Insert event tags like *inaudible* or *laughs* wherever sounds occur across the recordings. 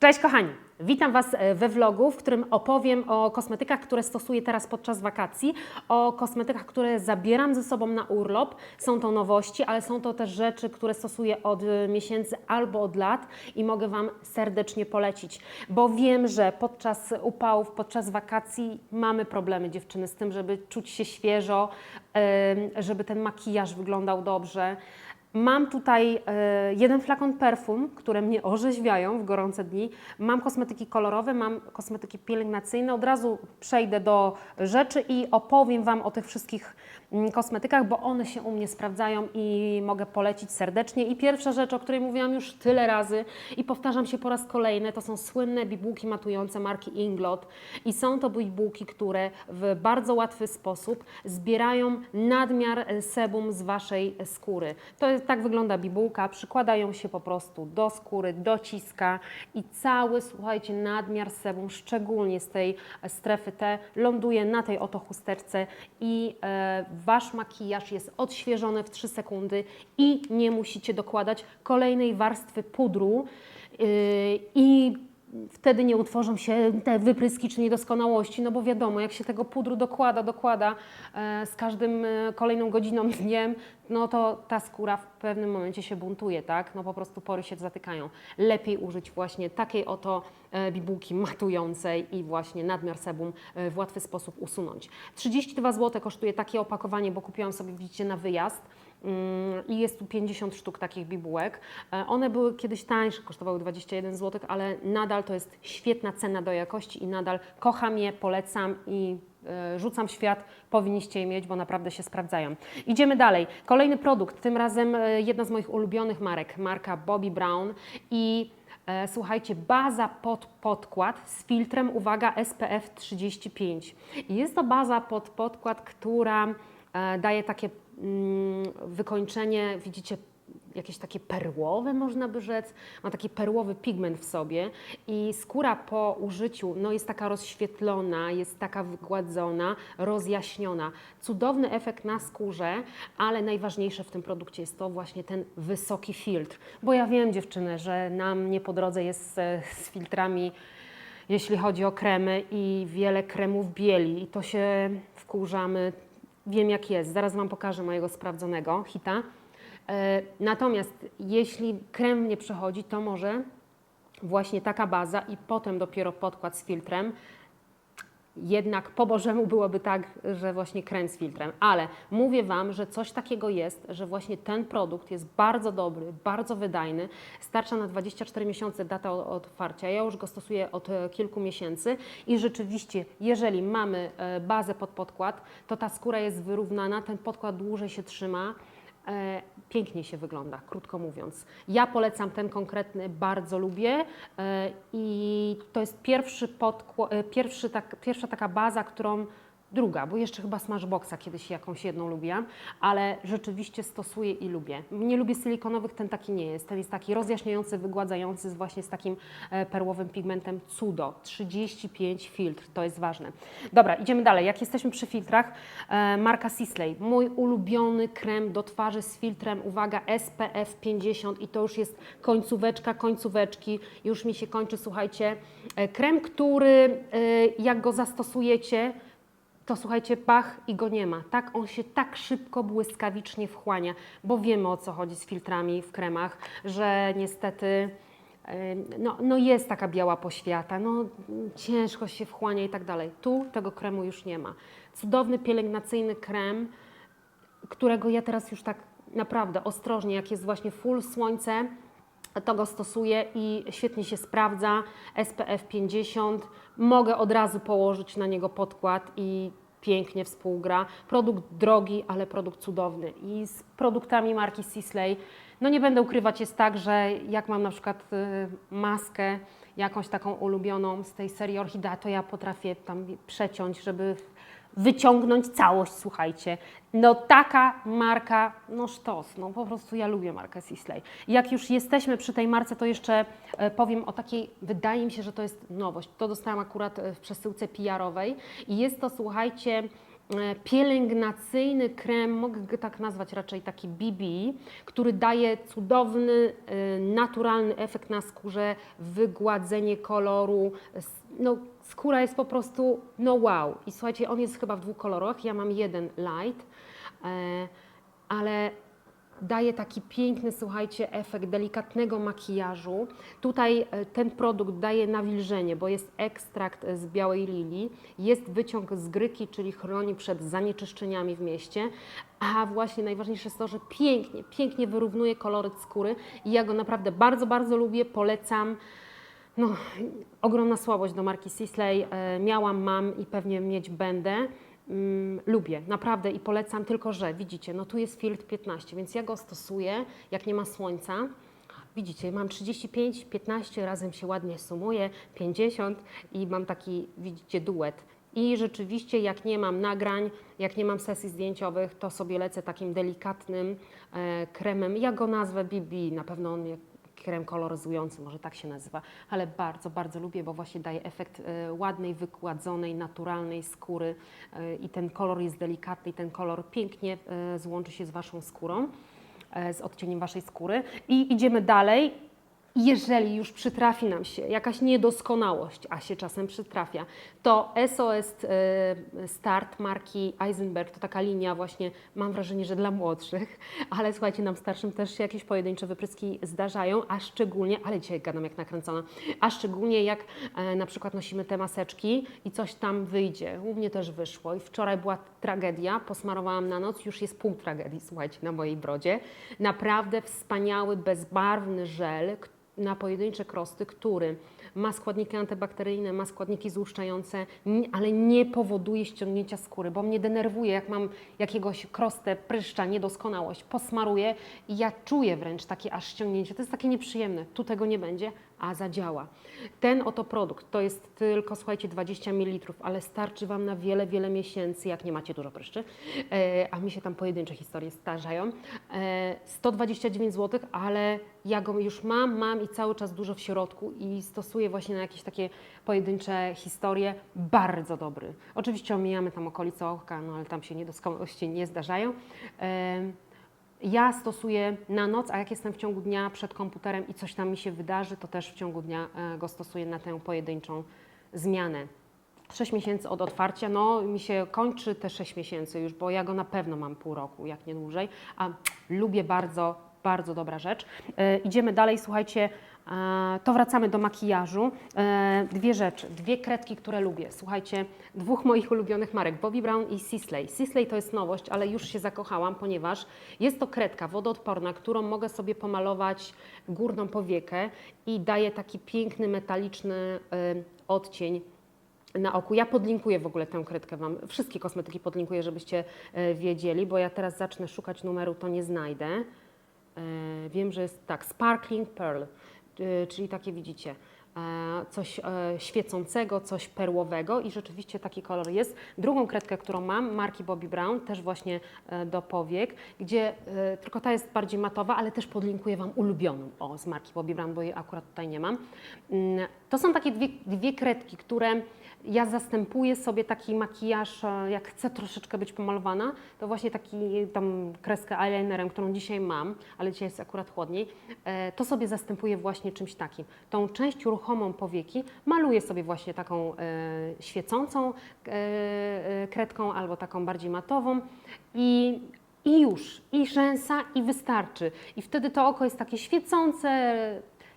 Cześć kochani! Witam Was e, we vlogu, w którym opowiem o kosmetykach, które stosuję teraz podczas wakacji, o kosmetykach, które zabieram ze sobą na urlop. Są to nowości, ale są to też rzeczy, które stosuję od e, miesięcy albo od lat i mogę Wam serdecznie polecić, bo wiem, że podczas upałów, podczas wakacji mamy problemy dziewczyny z tym, żeby czuć się świeżo, em, żeby ten makijaż wyglądał dobrze. Mam tutaj e, jeden flakon perfum, które mnie orzeźwiają w gorące dni. Mam kosmetyki kolorowe, mam kosmetyki pielęgnacyjne. Od razu przejdę do rzeczy i opowiem Wam o tych wszystkich kosmetykach, bo one się u mnie sprawdzają i mogę polecić serdecznie. I pierwsza rzecz, o której mówiłam już tyle razy i powtarzam się po raz kolejny, to są słynne bibułki matujące marki Inglot. I są to bibułki, które w bardzo łatwy sposób zbierają nadmiar sebum z Waszej skóry. To tak wygląda bibułka, przykładają się po prostu do skóry, dociska i cały, słuchajcie, nadmiar sebum, szczególnie z tej strefy T, ląduje na tej oto chusteczce i e, Wasz makijaż jest odświeżony w 3 sekundy i nie musicie dokładać kolejnej warstwy pudru. Yy, i wtedy nie utworzą się te wypryski czy niedoskonałości, no bo wiadomo, jak się tego pudru dokłada, dokłada e, z każdym e, kolejną godziną, dniem, no to ta skóra w pewnym momencie się buntuje, tak? No po prostu pory się zatykają. Lepiej użyć właśnie takiej oto e, bibułki matującej i właśnie nadmiar sebum w łatwy sposób usunąć. 32 zł kosztuje takie opakowanie, bo kupiłam sobie, widzicie, na wyjazd. Mm, I jest tu 50 sztuk takich bibułek. E, One były kiedyś tańsze, kosztowały 21 zł, ale nadal to jest świetna cena do jakości i nadal kocham je, polecam i e, rzucam świat. Powinniście je mieć, bo naprawdę się sprawdzają. Idziemy dalej. Kolejny produkt, tym razem e, jedna z moich ulubionych marek, marka Bobbi Brown i Słuchajcie, baza pod podkład z filtrem, uwaga, SPF 35. I Jest to baza pod podkład, która daje takie wykończenie, widzicie, jakieś takie perłowe, można by rzec. Ma taki perłowy pigment w sobie i skóra po użyciu no, jest taka rozświetlona, jest taka wygładzona, rozjaśniona. Cudowny efekt na skórze, ale najważniejsze w tym produkcie jest to właśnie ten wysoki filtr. Bo ja wiem, dziewczyny, że nam nie po drodze jest e, z filtrami jeśli chodzi o kremy i wiele kremów bieli i to się wkurzamy. Wiem jak jest, zaraz Wam pokażę mojego sprawdzonego hita. E, Natomiast jeśli krem nie przechodzi, to może właśnie taka baza i potem dopiero podkład z filtrem. Jednak po Bożemu byłoby tak, że właśnie z filtrem. Ale mówię Wam, że coś takiego jest, że właśnie ten produkt jest bardzo dobry, bardzo wydajny. Starcza na 24 miesiące data otwarcia. Ja już go stosuję od e, kilku miesięcy i rzeczywiście, jeżeli mamy e, bazę pod podkład, to ta skóra jest wyrównana, ten podkład dłużej się trzyma. E, pięknie się wygląda, krótko mówiąc. Ja polecam ten konkretny, bardzo lubię e, i to jest pierwszy e, pierwszy tak, pierwsza taka baza, którą druga, bo jeszcze chyba Smashboxa kiedyś jakąś jedną lubiłam, ale rzeczywiście stosuję i lubię. Nie lubię silikonowych, ten taki nie jest. Ten jest taki rozjaśniający, wygładzający właśnie z takim e, perłowym pigmentem cudo. 35 filtr, to jest ważne. Dobra, idziemy dalej. Jak jesteśmy przy filtrach, e, marka Sisley. Mój ulubiony krem do twarzy z filtrem, uwaga, SPF 50 i to już jest końcóweczka, końcóweczki. Już mi się kończy, słuchajcie, e, krem, który jak go zastosujecie, to słuchajcie, pach i go nie ma. Tak, on się tak szybko, błyskawicznie wchłania, bo wiemy o co chodzi z filtrami w kremach, że niestety no, no jest taka biała poświata, no ciężko się wchłania i tak dalej. Tu tego kremu już nie ma. Cudowny pielęgnacyjny krem, którego ja teraz już tak naprawdę ostrożnie, jak jest właśnie full słońce, to go stosuję i świetnie się sprawdza. SPF 50. Mogę od razu położyć na niego podkład i pięknie współgra. Produkt drogi, ale produkt cudowny. I z produktami marki Sisley, no nie będę ukrywać, jest tak, że jak mam na przykład y, maskę jakąś taką ulubioną z tej serii Orchidea, to ja potrafię tam przeciąć, żeby wyciągnąć całość, słuchajcie. No taka marka, no sztos, no po prostu ja lubię markę Sisley. Jak już jesteśmy przy tej marce, to jeszcze e, powiem o takiej, wydaje mi się, że to jest nowość. To dostałam akurat e, w przesyłce PR-owej i jest to, słuchajcie, pielęgnacyjny krem, mogę go tak nazwać raczej taki BB, który daje cudowny, e, naturalny efekt na skórze, wygładzenie koloru. No, skóra jest po prostu no wow. I słuchajcie, on jest chyba w dwóch kolorach. Ja mam jeden light, e, ale daje taki piękny, słuchajcie, efekt delikatnego makijażu. Tutaj e, ten produkt daje nawilżenie, bo jest ekstrakt z białej lilii, jest wyciąg z gryki, czyli chroni przed zanieczyszczeniami w mieście, a właśnie najważniejsze jest to, że pięknie, pięknie wyrównuje koloryt skóry i ja go naprawdę bardzo, bardzo lubię, polecam. No, ogromna słabość do marki Sisley. E, miałam, mam i pewnie mieć będę. Mm, lubię, naprawdę i polecam, tylko że widzicie, no tu jest filtr 15, więc ja go stosuję, jak nie ma słońca. Widzicie, mam 35, 15, razem się ładnie sumuje, 50 i mam taki, widzicie, duet. I rzeczywiście, jak nie mam nagrań, jak nie mam sesji zdjęciowych, to sobie lecę takim delikatnym e, kremem. Ja go nazwę BB, na pewno on krem koloryzujący, może tak się nazywa, ale bardzo, bardzo lubię, bo właśnie daje efekt e, ładnej, wykładzonej, naturalnej skóry e, i ten kolor jest delikatny i ten kolor pięknie e, złączy się z Waszą skórą, z odcieniem Waszej skóry. I idziemy dalej. Jeżeli już przytrafi nam się jakaś niedoskonałość, a się czasem przytrafia, to SOS e, Start marki Eisenberg to taka linia właśnie, mam wrażenie, że dla młodszych, *laughs* ale słuchajcie, nam starszym też się jakieś pojedyncze wypryski zdarzają, a szczególnie, ale dzisiaj gadam jak nakręcona, a szczególnie jak e, na przykład nosimy te maseczki i coś tam wyjdzie. U mnie też wyszło i wczoraj była tragedia, posmarowałam na noc, już jest pół tragedii, słuchajcie, na mojej brodzie. Naprawdę wspaniały, bezbarwny żel, na pojedyncze krosty, który ma składniki antybakteryjne, ma składniki złuszczające, ale nie powoduje ściągnięcia skóry, bo mnie denerwuje, jak mam jakiegoś krostę, pryszcza, niedoskonałość, posmaruję i ja czuję wręcz takie aż ściągnięcie. To jest takie nieprzyjemne. Tu tego nie będzie, a zadziała. Ten oto produkt to jest tylko, słuchajcie, 20 ml, ale starczy Wam na wiele, wiele miesięcy, jak nie macie dużo pryszczy, e, a mi się tam pojedyncze historie starzają. E, 129 zł, ale ja go już mam, mam i cały czas dużo w środku i stosuję właśnie na jakieś takie pojedyncze historie. Bardzo dobry. Oczywiście omijamy tam okolice oka, no ale tam się niedoskonałości nie zdarzają. Ja stosuję na noc, a jak jestem w ciągu dnia przed komputerem i coś tam mi się wydarzy, to też w ciągu dnia e, go stosuję na tę pojedynczą zmianę. 6 miesięcy od otwarcia, no mi się kończy te 6 miesięcy już, bo ja go na pewno mam pół roku, jak nie dłużej, a lubię bardzo, bardzo dobra rzecz. E, idziemy dalej, słuchajcie, to wracamy do makijażu. E, dwie rzeczy, dwie kredki, które lubię. Słuchajcie, dwóch moich ulubionych marek, Bobbi Brown i Sisley. Sisley to jest nowość, ale już się zakochałam, ponieważ jest to kredka wodoodporna, którą mogę sobie pomalować górną powiekę i daje taki piękny, metaliczny e, odcień na oku. Ja podlinkuję w ogóle tę kredkę Wam. Wszystkie kosmetyki podlinkuję, żebyście e, wiedzieli, bo ja teraz zacznę szukać numeru, to nie znajdę. Wiem, że jest tak, Sparkling Pearl, czyli takie widzicie, e, coś e, świecącego, coś perłowego i rzeczywiście taki kolor jest. Drugą kredkę, którą mam, marki Bobbi Brown, też właśnie e, do powiek, gdzie tylko ta jest bardziej matowa, ale też podlinkuję Wam ulubioną o, z marki Bobbi Brown, bo jej akurat tutaj nie mam. To są takie dwie, dwie kredki, które ja zastępuję sobie taki makijaż, e, jak chcę troszeczkę być pomalowana, to właśnie taki tam kreskę eyelinerem, którą dzisiaj mam, ale dzisiaj jest akurat chłodniej, e, to sobie zastępuję właśnie czymś takim. Tą część ruchomą powieki maluję sobie właśnie taką e, świecącą kredką albo taką bardziej matową i i już, i rzęsa, i wystarczy. I wtedy to oko jest takie świecące,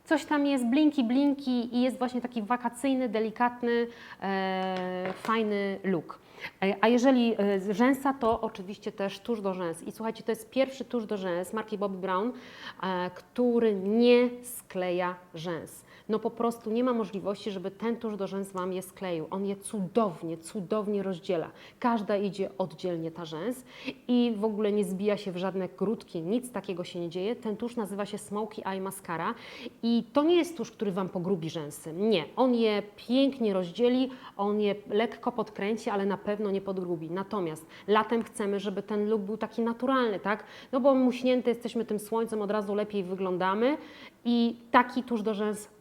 coś tam jest, blinki, blinki i jest właśnie taki wakacyjny, delikatny, e, fajny look. E, A jeżeli e, rzęsa, to oczywiście też tusz do rzęs. I słuchajcie, to jest pierwszy tusz do rzęs marki Bobbi Brown, e, który nie skleja rzęs. No po prostu nie ma możliwości, żeby ten tusz do rzęs Wam je skleił. On je cudownie, cudownie rozdziela. Każda idzie oddzielnie ta rzęs i w ogóle nie zbija się w żadne grudki, nic takiego się nie dzieje. Ten tusz nazywa się Smoky Eye Mascara i to nie jest tusz, który Wam pogrubi rzęsy. Nie, on je pięknie rozdzieli, on je lekko podkręci, ale na pewno nie podgrubi. Natomiast latem chcemy, żeby ten look był taki naturalny, tak? No bo muśnięte jesteśmy tym słońcem, od razu lepiej wyglądamy i taki tusz do rzęs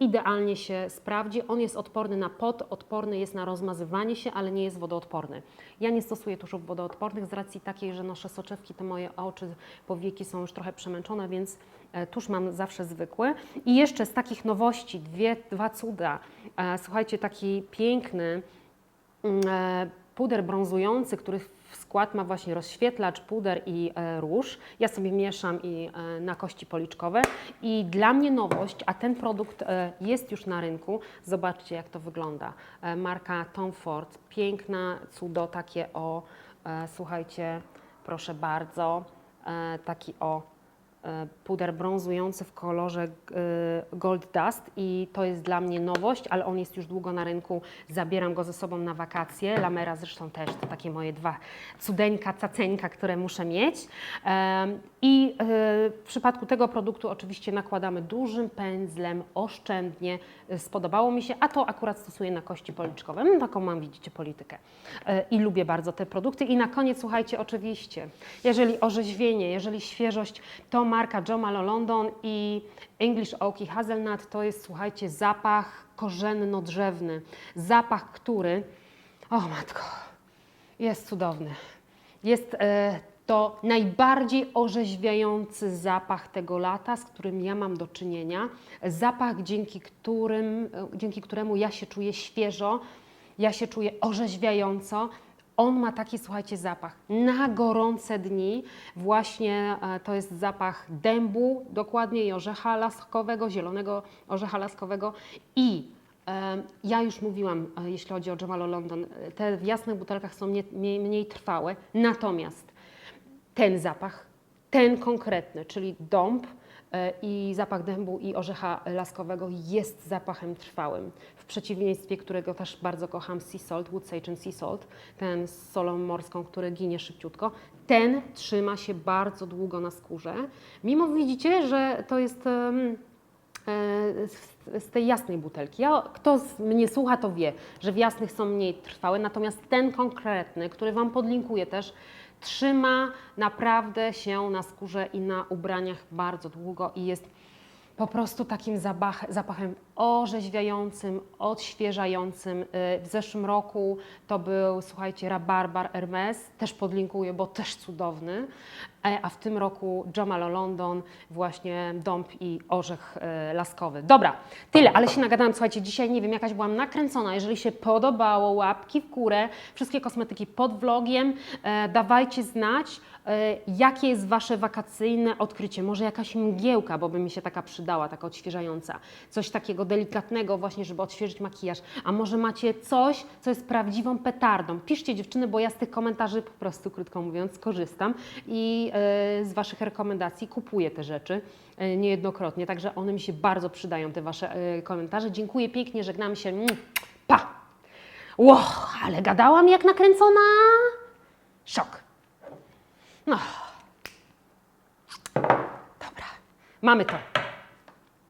idealnie się sprawdzi. On jest odporny na pot, odporny jest na rozmazywanie się, ale nie jest wodoodporny. Ja nie stosuję tuszów wodoodpornych z racji takiej, że noszę soczewki, te moje oczy, powieki są już trochę przemęczone, więc e, tusz mam zawsze zwykły. I jeszcze z takich nowości, dwie, dwa cuda. E, Słuchajcie, taki piękny mm, e, puder brązujący, który w skład ma właśnie rozświetlacz, puder i e, róż. Ja sobie mieszam i e, na kości policzkowe i dla mnie nowość, a ten produkt e, jest już na rynku. Zobaczcie jak to wygląda. Marka Tom Ford, piękna cudo takie o, słuchajcie, proszę bardzo, taki o puder brązujący w kolorze e, Gold Dust i to jest dla mnie nowość, ale on jest już długo na rynku. Zabieram go ze sobą na wakacje. Lamera zresztą też, to takie moje dwa cudeńka, caceńka, które muszę mieć. I e, w przypadku tego produktu oczywiście nakładamy dużym pędzlem, oszczędnie. E, Spodobało mi się, a to akurat stosuję na kości policzkowe. No, taką mam, widzicie, politykę. E, I lubię bardzo te produkty. I na koniec, słuchajcie, oczywiście, jeżeli orzeźwienie, jeżeli świeżość, to marka Jo Malone London i English Oak i Hazelnut to jest, słuchajcie, zapach korzenno-drzewny. Zapach, który, o matko, jest cudowny. Jest e, to najbardziej orzeźwiający zapach tego lata, z którym ja mam do czynienia. Zapach, dzięki, którym, e, dzięki któremu ja się czuję świeżo, ja się czuję orzeźwiająco. On ma taki, słuchajcie, zapach. Na gorące dni właśnie e, to jest zapach dębu, dokładnie orzecha laskowego, zielonego orzecha laskowego i e, ja już mówiłam, e, jeśli chodzi o Jamalo London, te w jasnych butelkach są mniej, trwałe, natomiast ten zapach, ten konkretny, czyli dąb i zapach dębu i orzecha laskowego jest zapachem trwałym. W przeciwieństwie, którego też bardzo kocham, sea salt, wood sage and sea salt, ten z solą morską, który ginie szybciutko, ten trzyma się bardzo długo na skórze. Mimo widzicie, że to jest e, z, tej jasnej butelki. Ja, kto mnie słucha, to wie, że w jasnych są mniej trwałe, natomiast ten konkretny, który Wam podlinkuję też, trzyma naprawdę się na skórze i na ubraniach bardzo długo i jest po prostu takim zapach, zapachem orzeźwiającym, odświeżającym. Y, W zeszłym roku to był, słuchajcie, Rabarbar Hermes, też podlinkuję, bo też cudowny, E, a w tym roku Jamalo London, właśnie dąb i orzech e, laskowy. Dobra, tyle, ale się nagadałam, słuchajcie, dzisiaj nie wiem, jakaś byłam nakręcona. Jeżeli się podobało, łapki w górę, wszystkie kosmetyki pod vlogiem, e, dawajcie znać, e, jakie jest Wasze wakacyjne odkrycie. Może jakaś mgiełka, bo by mi się taka przydała, taka odświeżająca. Coś takiego delikatnego właśnie, żeby odświeżyć makijaż. A może macie coś, co jest prawdziwą petardą. Piszcie dziewczyny, bo ja z tych komentarzy po prostu, krótko mówiąc, korzystam i e, z Waszych rekomendacji kupuję te rzeczy e, niejednokrotnie, także one mi się bardzo przydają, te Wasze e, komentarze. Dziękuję pięknie, żegnam się. Mm, Pa! Ło, ale gadałam jak nakręcona. Szok. No. Dobra, mamy to.